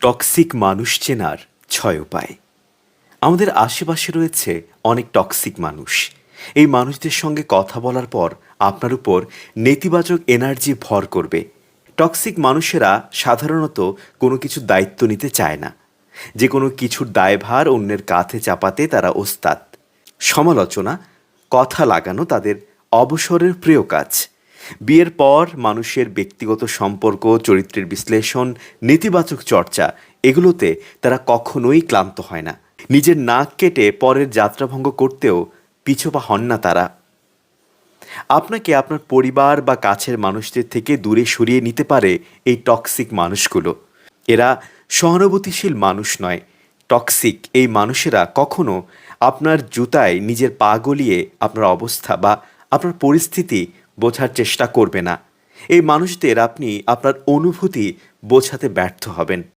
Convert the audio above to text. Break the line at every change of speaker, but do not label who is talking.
Toxic মানুষ চেনার ছয় উপায়। আমাদের আশেপাশে রয়েছে অনেক টক্সিক মানুষ। এই মানুষদের সঙ্গে কথা বলার পর আপনার উপর নেতিবাচক এনার্জি ভর করবে। টক্সিক মানুষেরা সাধারণত কোনো কিছু দায়িত্ব নিতে চায় না। যে কোনো কিছুর দায়ভার অন্যের কাঁধে চাপাতে তারা ওস্তাদ। সমালোচনা, কথা লাগানো তাদের অবসরের প্রিয় কাজ। বিয়ের পর মানুষের ব্যক্তিগত সম্পর্ক, চরিত্রের বিশ্লেষণ, নেতিবাচক চর্চা, এগুলোতে তারা কখনোই ক্লান্ত হয় না। নিজের নাক কেটে পরের যাত্রাভঙ্গ করতেও পিছপা হন না তারা। আপনাকে আপনার পরিবার বা কাছের মানুষদের থেকে দূরে সরিয়ে নিতে পারে এই টক্সিক মানুষগুলো। এরা সহানুভূতিশীল মানুষ নয়। টক্সিক এই মানুষেরা কখনো আপনার জুতায় নিজের পা গলিয়ে আপনার অবস্থা বা আপনার পরিস্থিতি বোঝার চেষ্টা করবে না। এই মানুষদের আপনি আপনার অনুভূতি বোঝাতে ব্যর্থ হবেন।